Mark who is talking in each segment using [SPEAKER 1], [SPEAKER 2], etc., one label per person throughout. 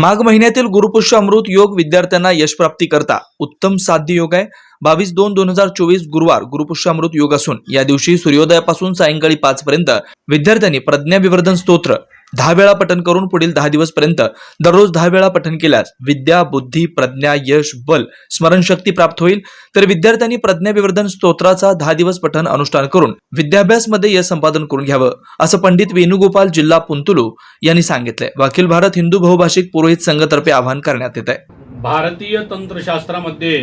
[SPEAKER 1] माघ महिन्यातील गुरुपुष्य अमृत योग विद्यार्थ्यांना यशप्राप्ती करता उत्तम साध्य योग आहे. बावीस दोन दोन हजार चोवीस गुरुवार गुरुपुष्य अमृत योग असून या दिवशी सूर्योदयापासून सायंकाळी पाच पर्यंत विद्यार्थ्यांनी प्रज्ञा विवर्धन स्तोत्र दहा वेळा पठन करून पुढील दहा दिवसपर्यंत दररोज दहा वेळा पठन केल्यास विद्या बुद्धी प्रज्ञा यश बल स्मरणशक्ती प्राप्त होईल. तर विद्यार्थ्यांनी प्रज्ञा विवर्धन स्तोत्राचा दहा दिवस पठन अनुष्ठान करून विद्याभ्यासमध्ये यश संपादन करून घ्यावं असं पंडित वेणुगोपाल जिल्हा पुंतुलू यांनी सांगितलंय. वाखिल अखिल भारत हिंदू बहुभाषिक पुरोहित संघतर्फे आवाहन करण्यात येत आहे
[SPEAKER 2] भारतीय तंत्रशास्त्रामध्ये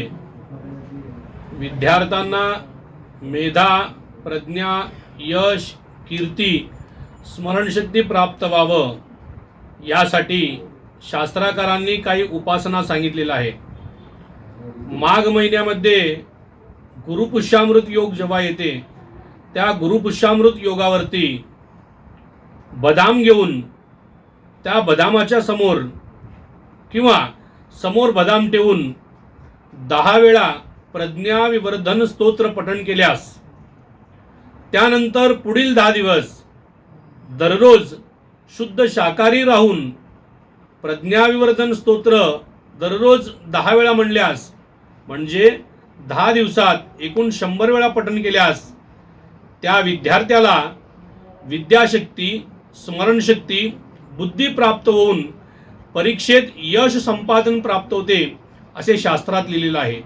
[SPEAKER 2] विद्यार्थ्यांना मेधा प्रज्ञा यश कीर्ती स्मरणशक्ती प्राप्त व्हावं यासाठी शास्त्राकारांनी काही उपासना सांगितलेल्या आहे माघ महिन्यामध्ये गुरुपुष्यामृत योग जेव्हा येते त्या गुरुपुष्यामृत योगावरती बदाम घेऊन त्या बदामाच्या समोर किंवा समोर बदाम ठेवून दहा वेळा प्रज्ञा विवर्धन स्तोत्र पठण केल्यास त्यानंतर पुढील दहा दिवस दररोज शुद्ध शाकाहारी राहून प्रज्ञाविवर्धन स्तोत्र दररोज दहा वेळा म्हणल्यास म्हणजे दहा दिवसात एकूण शंभर वेळा पठण केल्यास त्या विद्यार्थ्याला विद्याशक्ती स्मरणशक्ती बुद्धी प्राप्त होऊन परीक्षेत यश संपादन प्राप्त होते असे शास्त्रात लिहिलेलं आहे.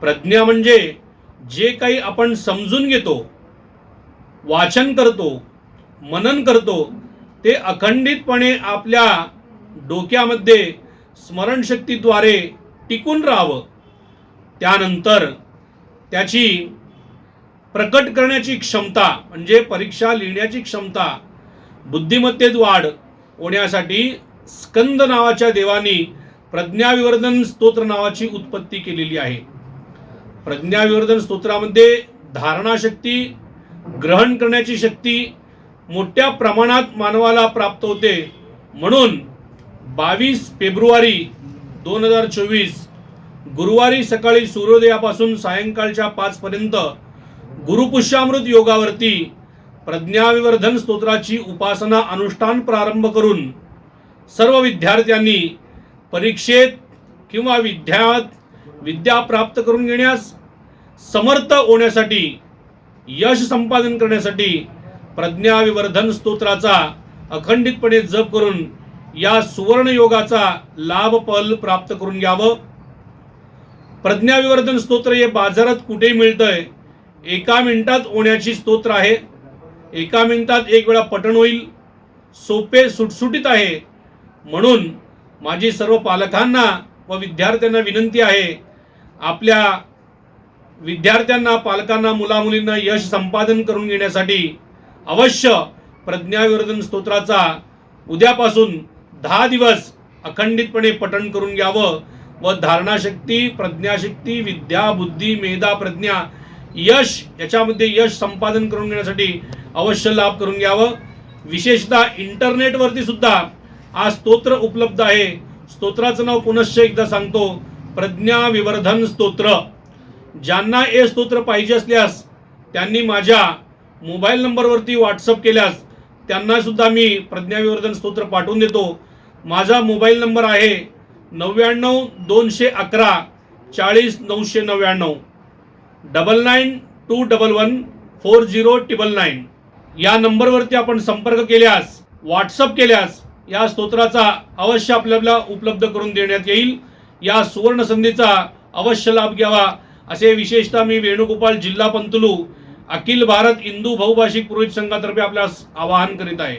[SPEAKER 2] प्रज्ञा म्हणजे जे काही आपण समजून घेतो वाचन करतो मनन करतो ते अखंडितपणे आपल्या डोक्यामध्ये स्मरणशक्तीद्वारे टिकून राहावं. त्यानंतर त्याची प्रकट करण्याची क्षमता म्हणजे परीक्षा लिहिण्याची क्षमता बुद्धिमत्तेत वाढ होण्यासाठी स्कंद नावाच्या देवानी प्रज्ञाविवर्धन स्तोत्र नावाची उत्पत्ती केलेली आहे. प्रज्ञाविवर्धन स्तोत्रामध्ये धारणाशक्ती ग्रहण करण्याची शक्ती मोठ्या प्रमाणात मानवाला प्राप्त होते. म्हणून बावीस फेब्रुवारी दोन हजार चोवीस गुरुवारी सकाळी सूर्योदयापासून सायंकाळच्या पाचपर्यंत गुरुपुष्यामृत योगावरती प्रज्ञाविवर्धन स्तोत्राची उपासना अनुष्ठान प्रारंभ करून सर्व विद्यार्थ्यांनी परीक्षेत किंवा विद्यात विद्या प्राप्त करून घेण्यास समर्थ होण्यासाठी यश संपादन करण्यासाठी प्रज्ञाविवर्धन स्तोत्राचा अखंडितपणे जप करून या सुवर्ण योगाचा लाभ पल प्राप्त करून घ्यावं. प्रज्ञाविवर्धन स्तोत्र हे बाजारात कुठेही मिळतंय एका मिनिटात होण्याची स्तोत्र आहे. एका मिनिटात एक वेळा पठण होईल. सोपे सुटसुटीत आहे. म्हणून माझी सर्व पालकांना व विद्यार्थ्यांना विनंती आहे आपल्या विद्यार्थ्यांना पालकांना मुलामुलींना यश संपादन करून घेण्यासाठी अवश्य प्रज्ञाविवर्धन स्तोत्राचा उद्यापासून दहा दिवस अखंडितपणे पठण करून घ्यावं व धारणाशक्ती प्रज्ञाशक्ती विद्या बुद्धी मेधा प्रज्ञा यश याच्यामध्ये यश संपादन करून घेण्यासाठी अवश्य लाभ करून घ्यावं. विशेषतः इंटरनेटवरती सुद्धा हा स्तोत्र उपलब्ध आहे. स्तोत्राचं नाव पुनश्च एकदा सांगतो. प्रज्ञा विवर्धन स्तोत्र. ज्यांना हे स्तोत्र पाहिजे असल्यास त्यांनी माझ्या मोबाईल नंबरवरती व्हॉट्सअप केल्यास त्यांना सुद्धा मी प्रज्ञाविवर्धन स्तोत्र पाठवून देतो. माझा मोबाईल नंबर आहे नव्याण्णव दोनशे अकरा चाळीस नऊशे नव्याण्णव. Double nine two double one four zero triple nine. या नंबरवरती आपण संपर्क केल्यास व्हॉट्सअप केल्यास या स्तोत्राचा अवश्य आपल्याला उपलब्ध करून देण्यात येईल. या सुवर्ण संधीचा अवश्य लाभ घ्यावा. असे विशेषतः मी वेणुगोपाल जिल्हा पंतुलू अखिल भारत हिंदू बहुभाषिक पुरोहित संघातर्फे आपल्यास आवाहन करीत आहे.